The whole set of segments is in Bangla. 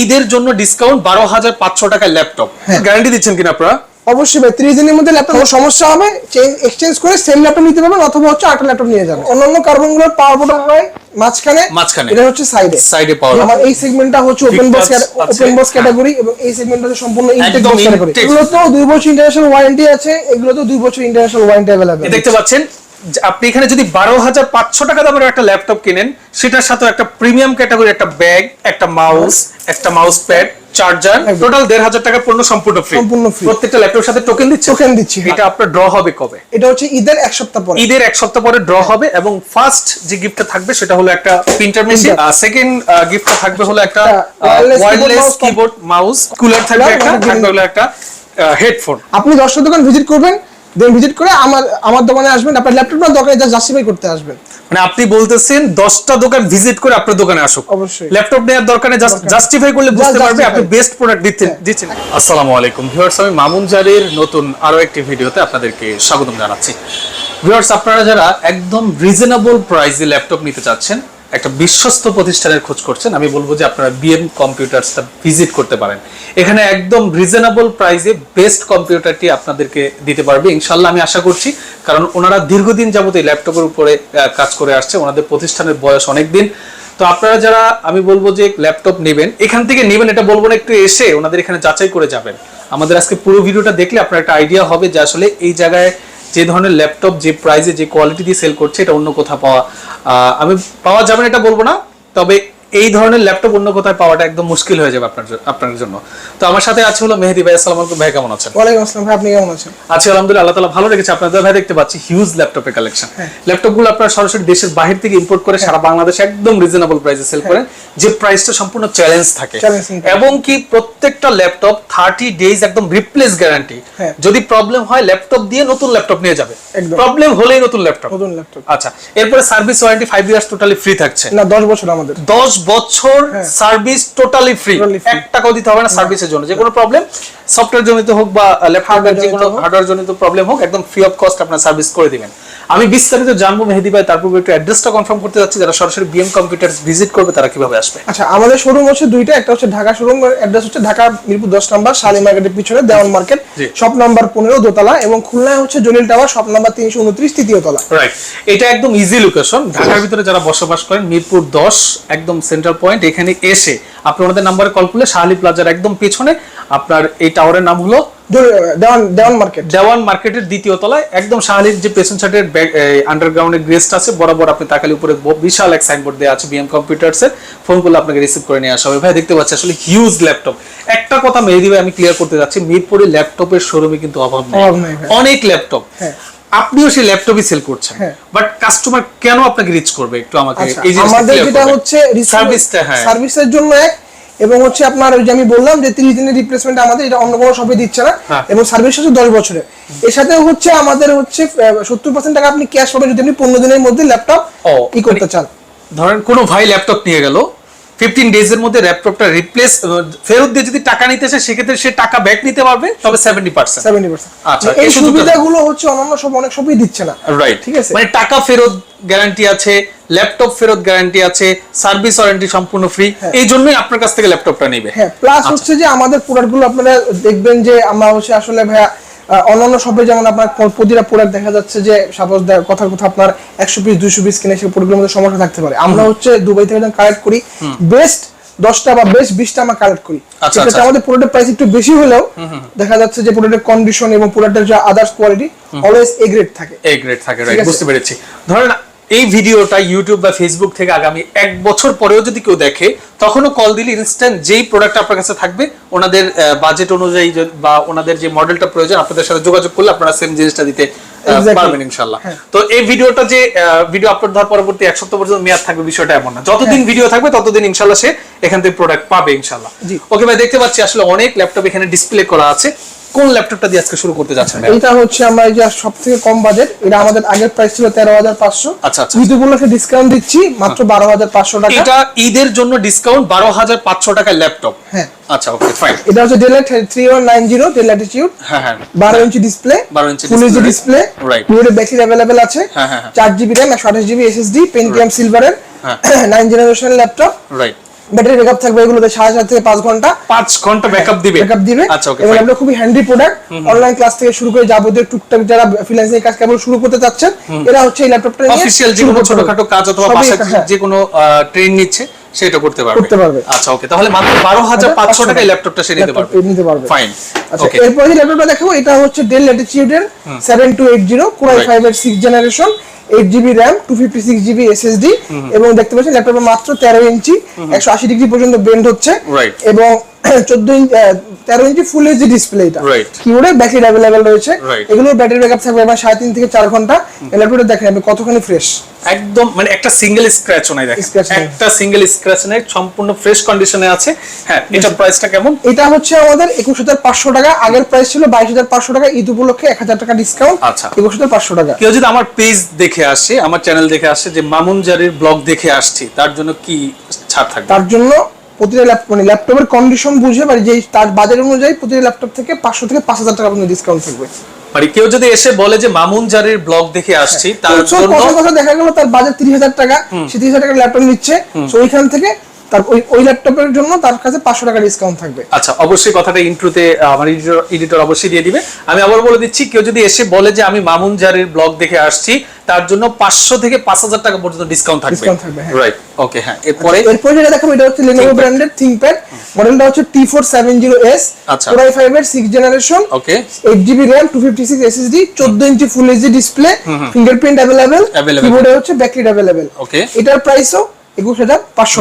ঈদের জন্য ডিসকাউন্ট বারো হাজার পাঁচশো টাকায় ল্যাপটপ। গ্যারান্টি দিচ্ছেন কিনা আপনারা? অবশ্যই ভাই ত্রিশ দিনের মধ্যে ল্যাপটপ সমস্যা হবে এক্সচেঞ্জ করে সেম ল্যাপটপ নিতে পারবেন অথবা হচ্ছে আরেকটা ল্যাপটপ নিয়ে যাবেন। অন্যান্য কার্বনগুলোর পাওয়ার বোর্ড হয় মাঝখানে। মাঝখানে। এটা হচ্ছে সাইডে সাইডে পাওয়ার আমার এই সেগমেন্টটা হচ্ছে open box open box category এবং এই সেগমেন্টটা হচ্ছে সম্পূর্ণ ইনটেক বক্স ক্যাটাগরি এগুলো তো দুই বছর ইন্টারন্যাশনাল ওয়ারেন্টি আছে এগুলো তো দুই বছর ইন্টারন্যাশনাল ওয়ারেন্টি দেখতে পাচ্ছেন আপনি এখানে যদি বারো হাজার পাঁচশো টাকা দামের একটা ল্যাপটপ কিনেন সেটার সাথে একটা প্রিমিয়াম ক্যাটাগরি একটা ব্যাগ একটা মাউস একটা মাউস প্যাড চার্জার টোটাল দেড় হাজার পণ্য সম্পূর্ণ ফ্রি সম্পূর্ণ free। প্রত্যেকটা ল্যাপটপের সাথে টোকেন দিচ্ছে Token দিচ্ছি, হ্যাঁ। এটা আপনার ড্র হবে কবে? এটা হচ্ছে ঈদের এক সপ্তাহ পরে। ঈদের এক সপ্তাহ পরে ড্র হবে এবং ফার্স্ট যে গিফটটা থাকবে সেটা হলো একটা প্রিন্টার মেশিন। সেকেন্ড গিফটটা থাকবে হলো একটা ওয়্যারলেস কিবোর্ড মাউস কুলার থাকবে। একটা একটা থাকবে হলো একটা হেডফোন আপনি দশটা দোকান ভিজিট করবেন দেন ভিজিট করে আমার আমার দোকানে আসবেন আপনার ল্যাপটপ না দোকানে যা জাস্টিফাই করতে আসবেন। মানে আপনি বলতেছেন দশটা দোকান ভিজিট করে আপনার দোকানে আসুক। অবশ্যই। ল্যাপটপ নেওয়ার দরকার নেই জাস্টিফাই করলে বুঝতে পারবে আপনি বেস্ট প্রোডাক্ট দিচ্ছেন হ্যাঁ। দিচ্ছেন। আসসালামু আলাইকুম। ভিউয়ার্স আমি মামুন জারির নতুন আরও একটি ভিডিওতে আপনাদেরকে স্বাগতম জানাচ্ছি। ভিউয়ার্স আপনারা যারা একদম রিজনেবল প্রাইসে ল্যাপটপ নিতে চাচ্ছেন একটা বিশ্বস্ত প্রতিষ্ঠানের খোঁজ করছেন, আমি বলব যে আপনারা বিএম কম্পিউটারসটা ভিজিট করতে পারেন। এখানে একদম রিজনেবল প্রাইসে বেস্ট কম্পিউটারটি আপনাদেরকে দিতে পারবে ইনশাল্লাহ আমি আশা করছি, কারণ ওনারা দীর্ঘদিন যাবত এই ল্যাপটপের উপরে কাজ করে আসছে, ওনাদের প্রতিষ্ঠানের বয়স অনেক দিন তো আপনারা যারা, আমি বলব যে ল্যাপটপ নেবেন, এখান থেকে নেবেন, এটা বলব না, একটু এসে ওনাদের এখানে যাচাই করে যাবেন। আমাদের আজকে পুরো ভিডিওটা দেখলে আপনার একটা আইডিয়া হবে যে আসলে এই জায়গায় যে ধরনের ল্যাপটপ যে প্রাইসে যে কোয়ালিটি দিয়ে সেল করছে, এটা অন্য কোথাও পাওয়া আমি পাওয়া যাবে না এটা বলব না, তবে এই ধরনের ল্যাপটপ অন্য কোথায় পাওয়াটা একদম মুশকিল হয়ে যাবে আপনার আপনার জন্য। তো আমার সাথে আছে হলো মেহেদি ভাই আসসালামু আলাইকুম ভাই কেমন আছেন? ওয়ালাইকুম আসসালাম ভাই আপনি কেমন আছেন? আজকে আলহামদুলিল্লাহ আল্লাহ তালা ভালো রেখেছে। আপনাদের ভাই দেখতে পাচ্ছি হিউজ ল্যাপটপের কালেকশন ল্যাপটপগুলো আপনারা সরাসরি দেশের বাহির থেকে ইম্পোর্ট করে সারা বাংলাদেশে একদম রিজনেবল প্রাইসে সেল করেন যে প্রাইসটা সম্পূর্ণ চ্যালেঞ্জ থাকে। এবং কি প্রত্যেকটা ল্যাপটপ থার্টি ডেজ একদম রিপ্লেস গ্যারান্টি হ্যাঁ। যদি প্রবলেম হয় ল্যাপটপ দিয়ে নতুন ল্যাপটপ নিয়ে যাবে। একদম। প্রবলেম হলেই নতুন ল্যাপটপ নতুন ল্যাপটপ আচ্ছা এরপরে service warranty five years totally free থাকছে। না দশ বছর আমাদের। দশ বছর সার্ভিস টোটালি ফ্রি। এক টাকাও দিতে হবে না সার্ভিসের জন্য। যে কোনো প্রবলেম সফটওয়্যার জনিত হোক বা ল্যাপটপের যে কোনো হার্ডওয়্যার জনিত প্রবলেম হোক একদম ফ্রি অফ কস্ট আপনার সার্ভিস করে দিবেন। আমি বিস্তারিত জানব মেহেদি ভাই তারপর একটু অ্যাড্রেসটা কনফার্ম করতে যাচ্ছি যারা সরাসরি বিএম কম্পিউটার ভিজিট করবে তারা কীভাবে আসবে? আচ্ছা আমাদের শোরুম হচ্ছে দুইটা একটা হচ্ছে ঢাকা শোরুম অ্যাড্রেস হচ্ছে ঢাকা মিরপুর দশ নম্বর শালী মার্কেটের পিছনে দেওয়ান মার্কেট। শপ নাম্বার পনেরো দোতলা এবং খুলনায় হচ্ছে জলিল টাওয়ার শপ নাম্বার তিনশো উনত্রিশ তৃতীয় তলা। রাইট এটা একদম ইজি লোকেশন ঢাকার ভিতরে যারা বসবাস করেন মিরপুর দশ একদম সেন্ট্রাল পয়েন্ট এখানে এসে আপনি ওনাদের নাম্বারে কল করলে শাহালি প্লাজার একদম পেছনে আপনার এই টাওয়ারের নাম হলো দেওয়ান দেওয়ান মার্কেট দেওয়ান মার্কেটের দ্বিতীয় তলায় একদম শাহালির যে পেছন সাইডের আন্ডারগ্রাউন্ডের গ্রেস্ট আছে বরাবর আপনি তাকালে উপরে বিশাল এক সাইনবোর্ড দেওয়া আছে বিএম কম্পিউটার্স এর। ফোন করলে আপনাকে রিসিভ করে নিয়ে আসা হবে। ভাই দেখতে পাচ্ছি আসলে হিউজ ল্যাপটপ একটা কথা মেহেদি ভাই আমি ক্লিয়ার করতে যাচ্ছি মিরপুরে ল্যাপটপের শোরুমে কিন্তু অভাব নেই। অনেক ল্যাপটপ। আপনিও সেই ল্যাপটপই সেল করছেন। হ্যাঁ। বাট কাস্টমার কেন আপনাকে রিচ করবে একটু আমাকে আচ্ছা, এই জিনিসটা আমাদের যেটা হচ্ছে সার্ভিসটা হ্যাঁ। সার্ভিসের জন্য এক এবং হচ্ছে আপনার ওই যে আমি বললাম যে তিরিশ দিনের রিপ্লেসমেন্ট আমাদের এটা অন্য কোনো শপে দিচ্ছে না। হ্যাঁ। এবং সার্ভিস হচ্ছে দশ বছরের। এর সাথে হচ্ছে আমাদের হচ্ছে সত্তর পার্সেন্ট টাকা আপনি ক্যাশ পাবেন যদি আপনি পনেরো দিনের মধ্যে ল্যাপটপ ই করতে মানে- চান। ধরেন কোনো ভাই ল্যাপটপ নিয়ে গেল ফিফটিন ডেজ এর মধ্যে ল্যাপটপটা রিপ্লেস ফেরত দিয়ে যদি টাকা নিতে চায় সেক্ষেত্রে সে টাকা ব্যাক নিতে পারবে তবে সেভেন্টি পার্সেন্ট সেভেন্টি পার্সেন্ট আচ্ছা, এই সুবিধাগুলো হচ্ছে অন্যান্য সব অনেক সবই দিচ্ছে না। রাইট ঠিক আছে। মানে টাকা ফেরত গ্যারান্টি আছে ল্যাপটপ ফেরত গ্যারান্টি আছে সার্ভিস ওয়ারেন্টি সম্পূর্ণ ফ্রি এই জন্যই আপনার কাছ থেকে ল্যাপটপটা নেবে। হ্যাঁ প্লাস আচ্ছা। হচ্ছে যে আমাদের প্রোডাক্টগুলো আপনারা দেখবেন যে আমরা হচ্ছে আসলে ভাইয়া অন্যান্য শপে যেমন আপনার প্রতিটা প্রোডাক্ট দেখা যাচ্ছে যে সাপোজ কথার কথা আপনার একশো পিস দুইশো পিস কিনে সেই প্রোডাক্টের মধ্যে সমস্যা থাকতে পারে। আমরা হচ্ছে দুবাই থেকে যখন কালেক্ট করি বেস্ট দশটা বা বেস্ট বিশটা আমরা কালেক্ট করি। আচ্ছা, সেক্ষেত্রে আচ্ছা। আমাদের প্রোডাক্টের প্রাইস একটু বেশি হলেও দেখা যাচ্ছে যে প্রোডাক্টের কন্ডিশন এবং প্রোডাক্টের যে others quality always A grade থাকে। এ গ্রেড থাকে রাইট বুঝতে পেরেছি। ধরেন এই ভিডিওটা ইউটিউব বা ফেসবুক থেকে আগামী এক বছর পরেও যদি কেউ দেখে তখনও কল দিলে ইনস্ট্যান্ট যেই প্রোডাক্ট আপনার কাছে থাকবে ওনাদের বাজেট অনুযায়ী বা ওনাদের যে মডেলটা প্রয়োজন আপনাদের সাথে যোগাযোগ করলে আপনারা সেম জিনিসটা দিতে পারবেন ইনশাল্লাহ হ্যাঁ। তো এই ভিডিওটা যে ভিডিও আপলোড হওয়ার পরবর্তী এক সপ্তাহ পর্যন্ত মেয়াদ থাকবে বিষয়টা এমন না। যতদিন ভিডিও থাকবে ততদিন ইনশাল্লাহ সে এখান থেকে প্রোডাক্ট পাবে ইনশাল্লাহ ওকে ভাই দেখতে পাচ্ছি আসলে অনেক ল্যাপটপ এখানে ডিসপ্লে করা আছে। কোন ল্যাপটপটা দিয়ে আজকে শুরু করতে যাচ্ছেন? এইটা হচ্ছে আমরা এই যে সব থেকে কম বাজেট এটা আমাদের আগের প্রাইস ছিল তেরো হাজার পাঁচশো। আচ্ছা, আচ্ছা। ঈদ উপলক্ষে ডিসকাউন্ট দিচ্ছি মাত্র বারো হাজার পাঁচশো টাকা। এটা ঈদের জন্য ডিসকাউন্ট বারো হাজার পাঁচশো টাকার ল্যাপটপ হ্যাঁ। আচ্ছা ওকে ফাইন এটা হচ্ছে নাইন জিরো ডেল ল্যাটিটিউড হ্যাঁ হ্যাঁ। বারো ইঞ্চি ডিসপ্লে 12 ইঞ্চি ফুল এইচডি ডিসপ্লে right. পুরো ব্যাটারি অ্যাভেলেবেল আছে। হ্যাঁ, হ্যাঁ, হ্যাঁ। চার জিবি র্যাম একশো আঠাশ জিবি এসএসডি পেন্টিয়াম সিলভারের হ্যাঁ। Nine generation laptop right battery backup থাকবে এগুলোতে সাড়ে চার থেকে পাঁচ ঘণ্টা। পাঁচ ঘণ্টা ব্যাকআপ দিবে। ব্যাকআপ দিবে। আচ্ছা ওকে এবং এগুলো খুবই হ্যান্ডি প্রোডাক্ট অনলাইন ক্লাস থেকে শুরু করে যাবতীয় টুকটাক যারা ফ্রিল্যান্সিং কাজ কেবল শুরু করতে চাচ্ছেন এরা হচ্ছে এই ল্যাপটপটা নিয়ে অফিসিয়াল যে কোনো ছোটখাটো কাজ অথবা বাসায় হ্যাঁ। যে কোনো ট্রেন নিচ্ছে সেটা করতে পারবে। করতে পারবে। আচ্ছা ওকে তাহলে মাত্র বারো হাজার পাঁচশো টাকায় ল্যাপটপটা সে নিতে পারবে। নিতে পারবে। ফাইন আচ্ছা এরপর যে ল্যাপটপটা দেখাবো এটা হচ্ছে Dell Latitude eight zero core i five এর six generation eight GB RAM two fifty six GB SSD এবং দেখতে পাচ্ছেন ল্যাপটপে মাত্র তেরো ইঞ্চি একশো আশি ডিগ্রি পর্যন্ত বেন্ড হচ্ছে। রাইট এবং চোদ্দ ইঞ্চি তেরো ইঞ্চি ফুল এইচডি ডিসপ্লে এটা. কিবোর্ডে ব্যাটারি অ্যাভেলেবেল রয়েছে. এগুলোর ব্যাটারি ব্যাকআপ থাকবে এবার সাড়ে তিন থেকে চার ঘণ্টা। ল্যাপটপটা দেখেন আপনি কতখানি ফ্রেশ একদম মানে একটা সিঙ্গেল স্ক্র্যাচও নাই দেখেন। একটা সিঙ্গেল স্ক্র্যাচ নাই সম্পূর্ণ ফ্রেশ কন্ডিশনে আছে। হ্যাঁ এটা প্রাইসটা কেমন? এটা হচ্ছে আমাদের একুশ হাজার পাঁচশো টাকা। আগের প্রাইস ছিল বাইশ হাজার পাঁচশো টাকা। ঈদ উপলক্ষে এক হাজার টাকা ডিসকাউন্ট আচ্ছা। একুশ হাজার পাঁচশো টাকা। কেউ যদি আমার পেজ দেখে আসে আমার চ্যানেল দেখে আসে যে মামুন জারির ব্লগ দেখে আসছি তার জন্য কি ছাড় থাকবে? তার জন্য প্রতিটা ল্যাপটপ মানে ল্যাপটপের কন্ডিশন বুঝে মানে যে তার বাজার অনুযায়ী প্রতিটা ল্যাপটপ থেকে পাঁচশো থেকে পাঁচ হাজার টাকা পর্যন্ত ডিসকাউন্ট থাকবে। মানে কেউ যদি এসে বলে যে মামুন জারির ব্লগ দেখে আসছি তার জন্য দেখা গেল তার বাজার তিরিশ হাজার টাকা সে তিরিশ হাজার টাকা ল্যাপটপ নিচ্ছে তো ওইখান থেকে তার ওই ওই ল্যাপটপের জন্য তার কাছে পাঁচশো টাকা ডিসকাউন্ট থাকবে। আচ্ছা অবশ্যই কথাটা ইন্ট্রোতে আমার এডিটর অবশ্যই দিয়ে দিবে। আমি আবার বলে দিচ্ছি কেউ যদি এসে বলে যে আমি মামুন জারির ব্লগ দেখে আসছি তার জন্য পাঁচশো থেকে পাঁচ হাজার টাকা পর্যন্ত ডিসকাউন্ট থাকবে। হ্যাঁ। রাইট ওকে হ্যাঁ। এরপরে? এরপরে যেটা দেখাবো এটা হচ্ছে লেনোভো ব্র্যান্ডের থিংকপ্যাড মডেলটা হচ্ছে T four seven zero S আচ্ছা। কোরাই ফাইভ এর সিক্স জেনারেশন ওকে ইঞ্চি full HD display fingerprint available. কিবোর্ডে হচ্ছে ব্যাটারি অ্যাভেলেবেল Okay. এটার প্রাইসও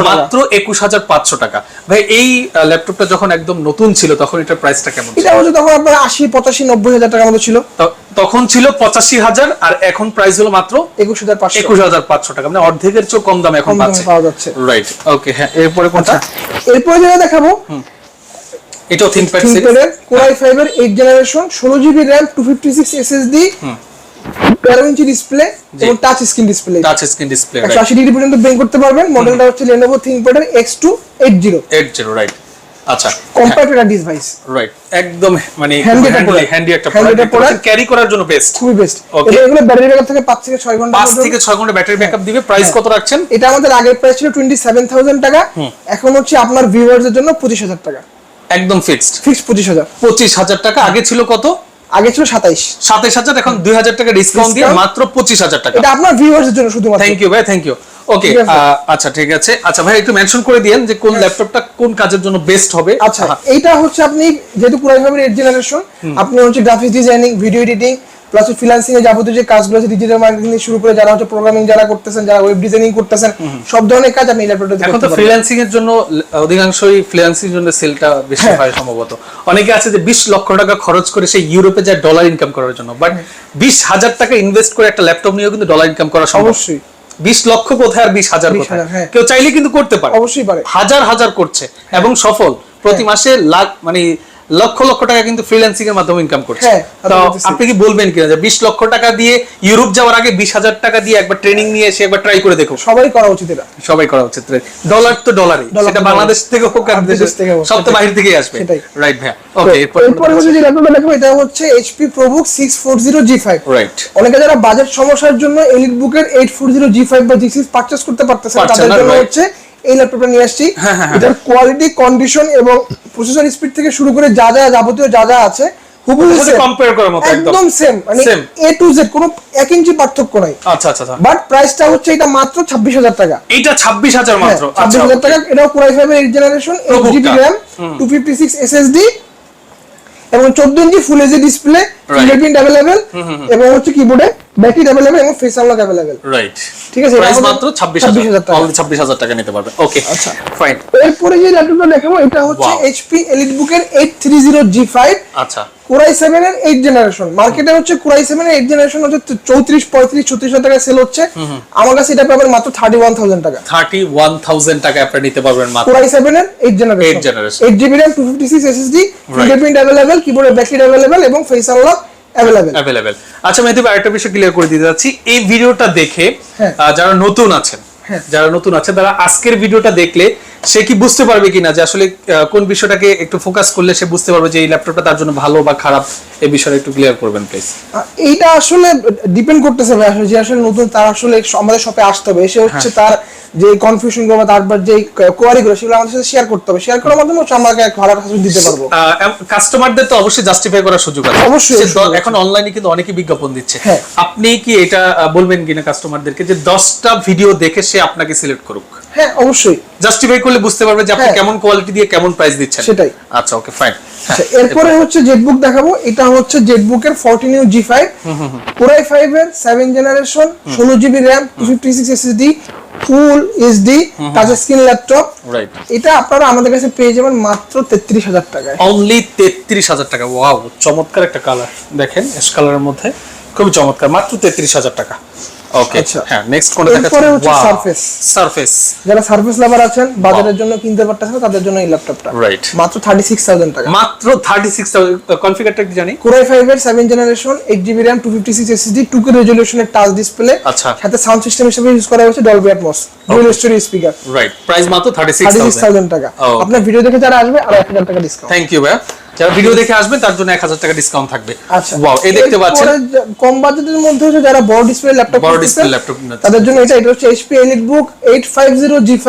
মাত্র একুশ হাজার পাঁচশো টাকা। ভাই এই ল্যাপটপটা যখন একদম নতুন ছিল তখন এটার প্রাইসটা কেমন এটা হচ্ছে তখন আপনার আশি পঁচাশি নব্বই হাজার টাকার মতো ছিল। তখন ছিল পঁচাশি হাজার আর এখন প্রাইস হলো মাত্র একুশ হাজার পাঁচশো। একুশ হাজার পাঁচশো টাকা। মানে অর্ধেকের চেয়েও কম দামে এখন পাওয়া যাচ্ছে। রাইট ওকে হ্যাঁ এরপরে কোনটা? এরপরে যেটা দেখাবো এটাও ThinkPad থিংকপ্যাডের core i five eight generation ষোলো GB RAM two fifty six SSD তেরো ইঞ্চি ডিসপ্লে এবং touch screen display touch screen display একশো আশি ডিগ্রি পর্যন্ত বেন করতে পারবেন। মডেলটা হচ্ছে Lenovo থিংকপ্যাডের X two eight zero eight zero right আচ্ছা। কম্প্যাক্ট একটা ডিভাইস রাইট একদম মানে Handy একটা হ্যান্ডি হ্যান্ডি একটা প্রোডাক্ট ক্যারি করার জন্য বেস্ট খুবই বেস্ট Okay. এগুলো ব্যাটারি ব্যাকআপ থেকে পাঁচ থেকে ছয় ঘণ্টা পাঁচ থেকে ছয় ঘণ্টা ব্যাটারি ব্যাকআপ দিবে। প্রাইস কত রাখছেন? এটা আমাদের আগের প্রাইস ছিল টোয়েন্টি সেভেন থাউজেন্ড টাকা। এখন হচ্ছে আপনার ভিউয়ার্স জন্য পঁচিশ হাজার টাকা। একদম ফিক্সড ফিক্স পঁচিশ হাজার। পঁচিশ হাজার টাকা। আগে ছিল কত? আগে ছিল সাতাইশ। সাতাইশ হাজার এখন দুই হাজার টাকা ডিসকাউন্ট দিয়ে মাত্র পঁচিশ হাজার টাকা। এটা আপনার ভিউয়ার্স এর জন্য শুধুমাত্র। থ্যাংক ইউ ভাই থ্যাংক ইউ ওকে আচ্ছা ঠিক আছে। আচ্ছা ভাই একটু মেনশন করে দিয়েন যে কোন ল্যাপটপটা কোন কাজের জন্য বেস্ট হবে। আচ্ছা এইটা হচ্ছে আপনি যেহেতু পুরাই ভাবে এইট জেনারেশন আপনি হচ্ছে graphics designing video editing plus freelancing এর যাবতীয় যে কাজগুলো আছে ডিজিটাল মার্কেটিং থেকে শুরু করে যারা হচ্ছে প্রোগ্রামিং যারা করতেছেন যারা ওয়েব ডিজাইনিং করতেছেন সব ধরনের কাজ আপনি এই ল্যাপটপটা এখন তো ফ্রিল্যান্সিং এর জন্য অধিকাংশই ফ্রিল্যান্সিং এর জন্য সেলটা বেশি হ্যাঁ। হয় সম্ভবত। অনেকে আছে যে বিশ লক্ষ টাকা খরচ করে সেই ইউরোপে যায় ডলার ইনকাম করার জন্য বাট বিশ হাজার টাকা ইনভেস্ট করে একটা ল্যাপটপ নিয়েও কিন্তু ডলার ইনকাম করা সম্ভব। অবশ্যই। বিশ লক্ষ কোথায় আর বিশ হাজার কোথায়? হ্যাঁ। কেউ চাইলে কিন্তু করতে পারে। অবশ্যই পারে। হাজার হাজার করছে এবং সফল। প্রতি হ্যাঁ। মাসে লাখ মানে লক্ষ লক্ষ টাকা কিন্তু ফ্রিল্যান্সিং এর মাধ্যমে ইনকাম করছে। হ্যাঁ, তো আপনি কি বলবেন কিনা যে বিশ লক্ষ টাকা দিয়ে ইউরোপ যাওয়ার আগে বিশ হাজার টাকা দিয়ে একবার ট্রেনিং নিয়ে এসে একবার ট্রাই করে দেখো সবাই করা উচিত এটা। সবাই করা উচিত। ডলার তো ডলারই সেটা বাংলাদেশ থেকে হোক আর দেশ থেকে হোক, সব তো। বাইরে থেকেই আসবে। রাইট ভাইয়া। ওকে এরপর হচ্ছে যে ল্যাপটপটা দেখাবো এটা হচ্ছে HP ProBook six four zero G five right অনেকে যারা বাজেট সমস্যার জন্য এলিট বুকের eight four zero G five বা জি সিক্স পারচেস করতে পারতেছে তাদের জন্য হচ্ছে এই ল্যাপটপটা নিয়ে আসছি। হ্যাঁ, হ্যাঁ, হ্যাঁ। এটার কোয়ালিটি কন্ডিশন এবং প্রসেসর স্পিড থেকে শুরু করে যা যা যাবতীয় যা যা আছে সাথে করার মতো একদম। সেম মানে এ টু জেড কোনো এক ইঞ্চি পার্থক্য নাই। আচ্ছা আচ্ছা আচ্ছা। বাট প্রাইসটা হচ্ছে এটা মাত্র ছাব্বিশ হাজার টাকা। এইটা ছাব্বিশ হাজার মাত্র। ছাব্বিশ আচ্ছা হাজার okay. টাকা এটাও core i five eight generation eight Probook GB fifty six SSD এবং চোদ্দ ইঞ্চি full HD display fingerprint available এবং হচ্ছে কিবোর্ডে ব্যাটারি অ্যাভেলেবেল এবং ফেস আনলক অ্যাভেলেবেল রাইট ঠিক আছে, প্রাইস মাত্র 26,000 টাকা। ছাব্বিশ হাজার টাকা নিতে পারবে। ওকে আচ্ছা। ফাইন এরপরে যে ল্যাপটপটা দেখাবো এটা হচ্ছে Wow. এইচপি এলিট বুকের eight three zero G five আচ্ছা। কোরাই সেভেন এর এইট জেনারেশন মার্কেটে হচ্ছে কোরাই সেভেন এর এইট জেনারেশন হচ্ছে চৌত্রিশ পঁয়ত্রিশ ছত্রিশ হাজার টাকা সেল হচ্ছে। আমার কাছে এটা পাবেন মাত্র থার্টি ওয়ান থাউজেন্ড টাকা। থার্টি ওয়ান থাউজেন্ড টাকা আপনি নিতে পারবেন মাত্র। কোরাই সেভেন এর eight generation Eight generation. Eight GB RAM two fifty six SSD fingerprint available কিবোর্ডে ব্যাটারি অ্যাভেলেবেল এবং ফেস আনলক অ্যাভেলেবেল আচ্ছা মেহেদি ভাই একটা বিষয় ক্লিয়ার করে দিতে যাচ্ছি এই ভিডিওটা দেখে হ্যাঁ। যারা নতুন আছেন হ্যাঁ। যারা নতুন আছেন তারা আজকের ভিডিওটা দেখলে সে কি বুঝতে পারবে কিনা যে আসলে কোন বিষয়টাকে একটু ফোকাস করলে সে বুঝতে পারবে যে এই ল্যাপটপটা তার জন্য ভালো বা খারাপ এই বিষয়টা একটু ক্লিয়ার করবেন প্লিজ এইটা আসলে ডিপেন্ড করতেছে ভাই আসলে যে আসলে নতুন তার আসলে আমাদের শপে আসতে হবে। এসে হচ্ছে তার যে কনফিউশনগুলো বা তারপর যে কোয়ারি গুলো সেগুলো আমাদের সাথে শেয়ার করতে হবে। শেয়ার করার মাধ্যমে হচ্ছে আমরা এক ভালো সার্ভিস দিতে পারব। কাস্টমারদের তো অবশ্যই জাস্টিফাই করার সুযোগ আছে। অবশ্যই, সে এখন অনলাইনে কিন্তু অনেকে বিজ্ঞাপন দিচ্ছে। হ্যাঁ। আপনি কি এটা বলবেন কিনা কাস্টমারদেরকে যে দশটা ভিডিও দেখে সে আপনাকে সিলেক্ট করুক? হ্যাঁ অবশ্যই। জাস্টিফাই করলে বুঝতে পারবে যে আপনি হ্যাঁ। কেমন কোয়ালিটি দিয়ে কেমন প্রাইস দিচ্ছেন। সেটাই। আচ্ছা ওকে ফাইন আচ্ছা এরপরে হচ্ছে জেটবুক দেখাবো। এটা হচ্ছে জেটবুকের ফোরটিন ইউ জি ফাইভ পুরাই ফাইভ এর সেভেন জেনারেশন ষোলো GB RAM two fifty six SSD full HD touch screen laptop right এটা আপনারা আমাদের কাছে পেয়ে যাবেন মাত্র তেত্রিশ হাজার টাকায়। অনলি তেত্রিশ হাজার টাকা। ওয়াও চমৎকার একটা কালার দেখেন এস কালারের মধ্যে। খুবই চমৎকার মাত্র তেত্রিশ হাজার টাকা। ওকে আচ্ছা। হ্যাঁ নেক্সট কোনটা দেখাচ্ছেন? হচ্ছে Surface। সারফেস যারা সার্ভিস লাভার আছেন বাজারের জন্য কিনতে পারতেছেন তাদের জন্য এই ল্যাপটপটা Right. মাত্র থার্টি সিক্স থাউজেন্ড টাকা। মাত্র থার্টি সিক্স কনফিগারটা কি জানি? এর seven generation eight GB RAM two fifty six SSD two K রেজলিউশনের touch display আচ্ছা। সাথে সাউন্ড সিস্টেম হিসেবে ইউজ করা হয়েছে Dolby Atmos dual story speaker right price মাত্র thirty six thirty six thousand টাকা আপনার ভিডিও দেখে যারা আসবে আর এক হাজার টাকা ডিসকাউন্ট থ্যাংক ইউ ভাইয়া। যারা ভিডিও দেখে আসবেন তার জন্য এক হাজার টাকা ডিসকাউন্ট থাকবে আচ্ছা ওয়াও এই দেখতে পাচ্ছেন এরপরে যে- কম বাজেটের মধ্যে হচ্ছে যারা বড় ডিসপ্লে ল্যাপটপ বড় display laptop নিচ্ছে। তাদের জন্য এটা এটা হচ্ছে HP EliteBook 850 G5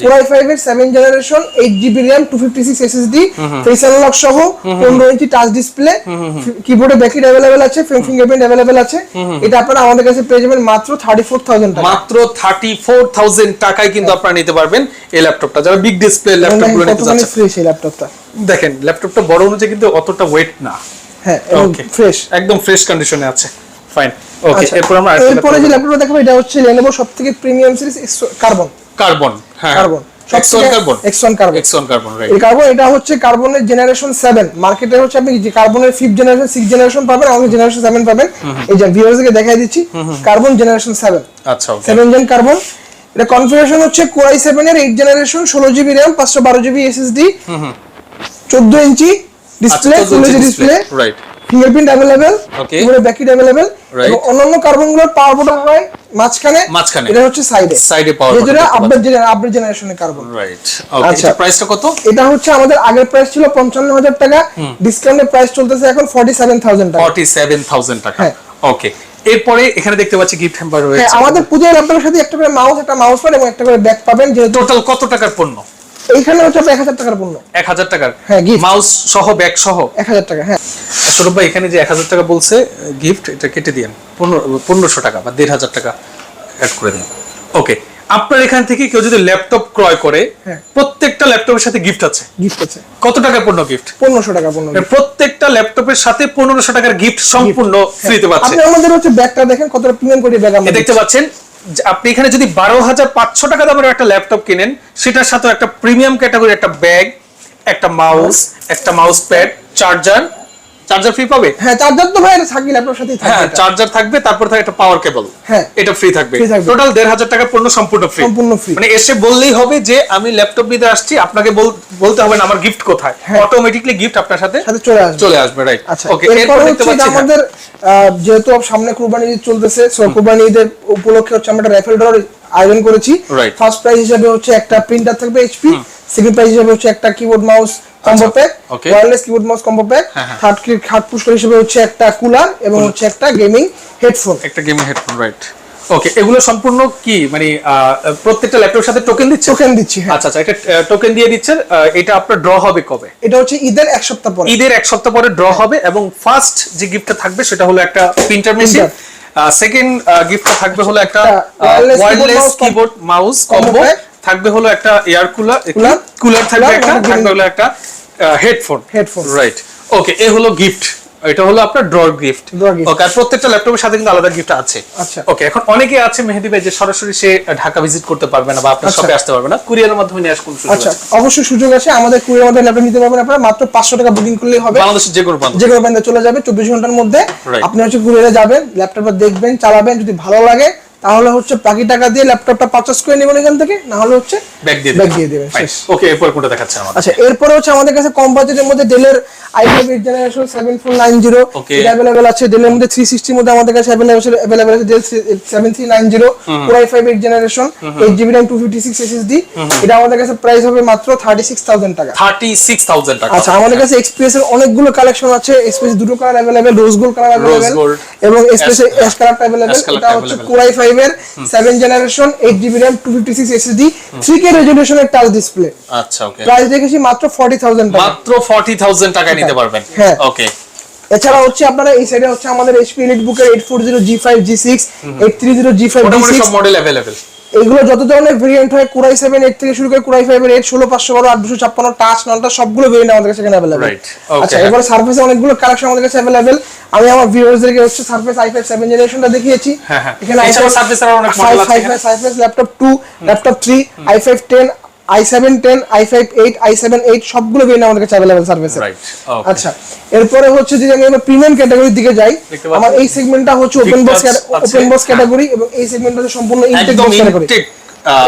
Core i5 এর 7 generation 8 GB RAM 256 SSD face unlock সহ 15 ইঞ্চি টাচ ডিসপ্লে কিবোর্ডে ব্যাকলিট अवेलेबल আছে ফিঙ্গারপ্রিন্ট अवेलेबल আছে এটা আপনারা আমাদের কাছে পেয়ে যাবেন মাত্র 34000 টাকা মাত্র থার্টি ফোর থাউজেন্ড টাকায় কিন্তু আপনারা নিতে পারবেন এই ল্যাপটপটা যারা বিগ ডিসপ্লে ল্যাপটপ গুলো নিতে কতখানি যাচ্ছেন ফ্রেশ এই ল্যাপটপটা দেখেন ল্যাপটপটা বড় অনুযায়ী কিন্তু অতটা ওয়েট না। হ্যাঁ ওকে ফ্রেশ একদম ফ্রেশ কন্ডিশনে আছে। ফাইন ওকে আচ্ছা। এরপর আমরা এরপরে যে ল্যাপটপটা দেখাবো এটা হচ্ছে Lenovo সবথেকে প্রিমিয়াম সিরিজ কার্বন কার্বন হ্যাঁ carbon carbon carbon carbon right এই কার্বন এটা হচ্ছে কার্বনের জেনারেশন মার্কেটে হচ্ছে আপনি যে কার্বনের জেনারেশন জেনারেশন পাবেন আমাদের জেনারেশন পাবেন। এই যে ভিউয়ার্সকে দেখাই দিচ্ছি কার্বন জেনারেশন আচ্ছা ওকে জেন কার্বন এটা কনফিগারেশন হচ্ছে কোরাই এর জেনারেশন ষোলো জিবি র্যাম পাঁচশো বারো জিবি এসএসডি চোদ্দ inch display full HD display right fingerprint available Okay. উপরে ব্যাকিট অ্যাভেলেবেল. এবং অন্যান্য কার্বনগুলোর পাওয়ার বোটা হয় মাঝখানে মাঝখানে। এটা হচ্ছে সাইডে Side এ power button যেটা দেখতে আপডেট আপডেট জেনারেশনের কার্বন রাইট ওকে আচ্ছা। প্রাইসটা কত? এটা হচ্ছে আমাদের আগের প্রাইস ছিল পঞ্চান্ন হাজার টাকা। ডিসকাউন্টের প্রাইস চলতেছে এখন ফর্টি সেভেন থাউজেন্ড টাকা 47000 টাকা। হ্যাঁ। ওকে এরপরে এখানে দেখতে পাচ্ছি গিফট হ্যাম্পার হ্যাঁ রয়েছে আমাদের পুজোর ল্যাপটপের সাথে একটা করে মাউস একটা মাউস প্যাড এবং একটা করে ব্যাগ পাবেন যে টোটাল কত টাকার পণ্য? এইখানে হচ্ছে এক হাজার টাকার পণ্য। এক হাজার টাকার? হ্যাঁ, gift। মাউস সহ ব্যাগ সহ? এক হাজার টাকা হ্যাঁ। সৌরভ ভাই এখানে যে এক হাজার টাকা বলছে গিফট এটা কেটে দিন পনেরোশো টাকা বা দেড় হাজার টাকা অ্যাড করে দিন। ওকে আপনার এখান থেকে কেউ যদি ল্যাপটপ ক্রয় করে হ্যাঁ। প্রত্যেকটা ল্যাপটপের সাথে গিফট আছে? গিফট আছে। কত টাকার পণ্য গিফট পনেরোশো টাকা পণ্য প্রত্যেকটা ল্যাপটপের সাথে পনেরোশো টাকার গিফট সম্পূর্ণ ফ্রিতে পাচ্ছে। আপনি আমাদের হচ্ছে ব্যাগটা দেখেন কতটা প্রিমিয়াম করে ব্যাগ আমরা দেখতে পাচ্ছেন আপনি এখানে যদি বারো হাজার পাঁচশো টাকা দামের একটা ল্যাপটপ কেনেন, সেটার সাথে একটা প্রিমিয়াম ক্যাটাগরি একটা ব্যাগ একটা মাউস একটা mouse pad charger charger free পাবে হ্যাঁ চার্জার তো ভাই এটা সাথেই হ্যাঁ থাকবে এটা। চার্জার থাকবে তারপর থাকে একটা পাওয়ার কেবল হ্যাঁ। এটা ফ্রি থাকবে টোটাল দেড় হাজার টাকার পণ্য সম্পূর্ণ ফ্রি সম্পূর্ণ free। মানে এসে বললেই হবে যে আমি ল্যাপটপ নিতে আসছি আপনাকে বলতে হবে না আমার গিফট কোথায় হ্যাঁ। অটোমেটিকলি গিফট আপনার সাথে সাথে চলে আসবে চলে আসবে রাইট আচ্ছা ওকে এরপর দেখতে পাচ্ছি হ্যাঁ। আমাদের যেহেতু সামনে কুরবানি ঈদ চলতেছে সো কুরবানি ঈদের উপলক্ষে হচ্ছে আমরা র্যাফেল ড্রর আয়োজন করেছি. ফার্স্ট প্রাইজ হিসেবে হচ্ছে একটা প্রিন্টার থাকবে এইচপি সেকেন্ড প্রাইজ হিসেবে হচ্ছে একটা keyboard mouse combo pack. Wireless keyboard mouse combo pack. Third third পুরস্কার হিসেবে হচ্ছে একটা কুলার এবং হচ্ছে একটা গেমিং হেডফোন একটা গেমিং হেডফোন রাইট ওকে এগুলো সম্পূর্ণ কি? মানে প্রত্যেকটা ল্যাপটপের সাথে টোকেন দিচ্ছে? টোকেন দিচ্ছি হ্যাঁ। আচ্ছা আচ্ছা একটা টোকেন দিয়ে দিচ্ছেন এটা আপনার ড্র হবে কবে? এটা হচ্ছে ঈদের এক সপ্তাহ পরে। ঈদের এক সপ্তাহ পরে ড্র হবে এবং ফার্স্ট যে গিফটটা থাকবে সেটা হলো একটা প্রিন্টার মেশিন সেকেন্ড গিফটটা থাকবে হলো একটা ওয়্যারলেস কিবোর্ড মাউস কম্বো। থাকবে হলো একটা এয়ার কুলার। কুলার থাকবে একটা থাকবে হলো একটা হেডফোন Headphone। রাইট ওকে এ হলো গিফট এটা হলো আপনার ড্র গিফট। ওকে আর প্রত্যেকটা ল্যাপটপের সাথে কিন্তু আলাদা গিফট আছে। আচ্ছা। ওকে এখন অনেকে আছে মেহেদি ভাই যে সরাসরি সে ঢাকা ভিজিট করতে পারবে না বা আপনার আচ্ছা। শপে আসতে পারবে না। কুরিয়ারের মাধ্যমে নিয়ে আসুন আচ্ছা অবশ্যই সুযোগ আছে। আমাদের কুড়ির মাধ্যমে ল্যাপটপ নিতে পারবেন আপনারা। মাত্র পাঁচশো টাকা বুকিং করলেই হবে। বাংলাদেশের যে কোনো প্রান্ত। যে কোনো ব্যান্ডে চলে যাবে। চব্বিশ ঘণ্টার মধ্যে আপনি হচ্ছে কুরিয়ারে যাবেন ল্যাপটপটা দেখবেন চালাবেন। যদি ভালো লাগে তাহলে হচ্ছে বাকি টাকা দিয়ে ল্যাপটপটা পারচেস করে নেবেন এখান থেকে না হলে হচ্ছে ব্যাগ দিয়ে ব্যাগ দিয়ে দেবেন ওকে এরপর কোনটা দেখাচ্ছে আমাদের? আচ্ছা এরপরে হচ্ছে আমাদের কাছে কম বাজেটের মধ্যে ডেলের i five eight generation seven four nine zero Okay. এটা অ্যাভেলেবেল আছে। ডেলের মধ্যে থ্রি সিক্সটির মধ্যে আমাদের কাছে অ্যাভেলেবেল আছে Dell seven three nine zero four i five eight generation eight GB RAM two fifty six SSD এটা আমাদের কাছে প্রাইস হবে মাত্র থার্টি সিক্স থাউজেন্ড টাকা। থার্টি সিক্স থাউজেন্ড টাকা। আচ্ছা আমাদের কাছে এক্সপ্রেস এর অনেকগুলো কালেকশন আছে। এক্সপ্রেস দুটো colour available rose gold colour gold, এবং এক্সপ্রেস ash- অ্যাশ কালারটা ash colour এটা হচ্ছে। কোর i5 এর 7 generation 8 GB RAM 256 SSD 3K রেজোলিউশনের টাচ ডিসপ্লে আচ্ছা ওকে প্রাইস দেখেছি মাত্র 40000 টাকা। মাত্র ফর্টি থাউজেন্ড টাকায় নিতে পারবেন। হ্যাঁ। ওকে এছাড়া হচ্ছে আপনারা এই সাইডে হচ্ছে আমাদের HP EliteBook জি 840 G5 G6 830 G5 মোটামুটি G6 সব মডেল অ্যাভেলেবেল এগুলো যত ধরনের ভেরিয়েন্ট হয় কুড়াই সেভেন এইট থেকে শুরু করে কুড়াই ফাইভ এর এইট ষোলো পাঁচশো বারো আট দুশো ছাপ্পান্ন টাচ ননটা সবগুলো ভেরিয়েন্ট আমাদের কাছে এখানে অ্যাভেলেবেল আচ্ছা এবার সার্ফেসে অনেকগুলো কালেকশন আমাদের কাছে অ্যাভেলেবেল আমি আমার ভিউয়ার্সদেরকে হচ্ছে সার্ফেস আই ফাইভ সেভেন জেনারেশনটা দেখিয়েছি। হ্যাঁ, হ্যাঁ। এখানে i five. Surface laptop two laptop three i five ten i seven ten i five eight i seven eight সবগুলো ভেরিয়েন্ট আমাদের কাছে অ্যাভেলেবেল সার্ফেসে Right. Okay. আচ্ছা এরপরে হচ্ছে যদি আমি আমার প্রিমিয়াম ক্যাটাগরির দিকে যাই আমার এই সেগমেন্টটা হচ্ছে open box open box. Category এবং এই সেগমেন্টটা হচ্ছে সম্পূর্ণ ইনটেক বক্স ক্যাটাগরি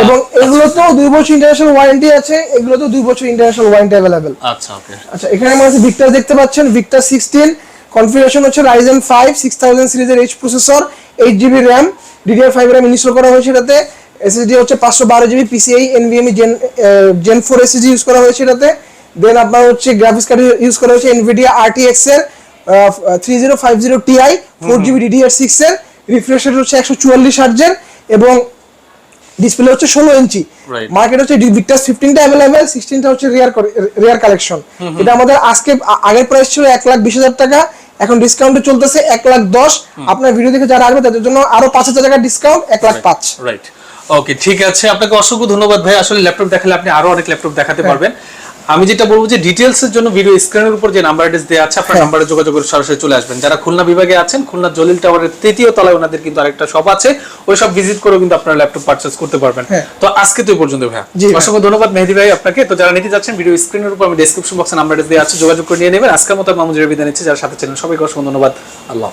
এবং এগুলোতেও দুই বছর ইন্টারন্যাশনাল ওয়ারেন্টি আছে এগুলো তো দুই বছর ইন্টারন্যাশনাল ওয়ারেন্টি অ্যাভেলেবেল আচ্ছা ওকে আচ্ছা এখানে আমার কাছে ভিক্টাস দেখতে পাচ্ছেন ভিক্টাস সিক্সটিন কনফিগারেশন হচ্ছে রাইজেন ফাইভ সিক্স থাউজেন্ড সিরিজের H processor eight GB RAM DDR five RAM install করা হয়েছে এটাতে এসএসডি হচ্ছে পাঁচশো বারো GB PCI NVMe gen gen four SSD use করা হয়েছে এটাতে। দেন আপনার হচ্ছে গ্রাফিক্স কার্ড ইউজ করা হয়েছে এনভিডিয়া আরটিএক্স এর three zero five zero Ti four GB DDR six এর রিফ্রেশ রেট হচ্ছে একশো চুয়াল্লিশ হার্জের এবং ডিসপ্লে হচ্ছে ষোলো ইঞ্চি মার্কেট হচ্ছে ভিক্টাস ফিফটিনটা অ্যাভেলেবেল সিক্সটিনটা হচ্ছে রেয়ার রেয়ার কালেকশন এটা আমাদের আজকে আগের প্রাইস ছিল এক লাখ বিশ হাজার টাকা এখন ডিসকাউন্টে চলতেছে এক লাখ দশ। আপনার ভিডিও দেখে যারা আসবে তাদের জন্য আরও পাঁচ হাজার টাকা ডিসকাউন্ট এক লাখ পাঁচ। রাইট ওকে ঠিক আছে। আপনাকে অসংখ্য ধন্যবাদ ভাই। আসলে ল্যাপটপ দেখালে আপনি আরও অনেক ল্যাপটপ দেখাতে পারবেন। আমি যেটা বলব যে ডিটেলস এর জন্য ভিডিও স্ক্রিনের উপর যে নাম্বার অ্যাড্রেস দেওয়া আছে আপনার হ্যাঁ। নাম্বারে যোগাযোগ করে সরাসরি চলে আসবেন। যারা খুলনা বিভাগে আছেন খুলনা জলিল টাওয়ারের তৃতীয় তলায় ওনাদের কিন্তু আরেকটা শপ আছে। ওই সব ভিজিট করেও কিন্তু আপনারা ল্যাপটপ পারচেজ করতে পারবেন। হ্যাঁ। তো আজকে তো পর্যন্ত ভাই। অসংখ্য ধন্যবাদ মেহেদি ভাই আপনাকে। তো যারা নিতে যাচ্ছেন ভিডিও স্ক্রিনের উপর আমি ডেসক্রিপশন বক্সে নাম্বার অ্যাড্রেস দেওয়া আছে যোগাযোগ করে নিয়ে নেবেন। আজকের মতো মামুজের বিদায় নিচ্ছি। যারা সাথে ছিলেন সবাইকে অসংখ্য ধন্যবাদ। আল্লাহ।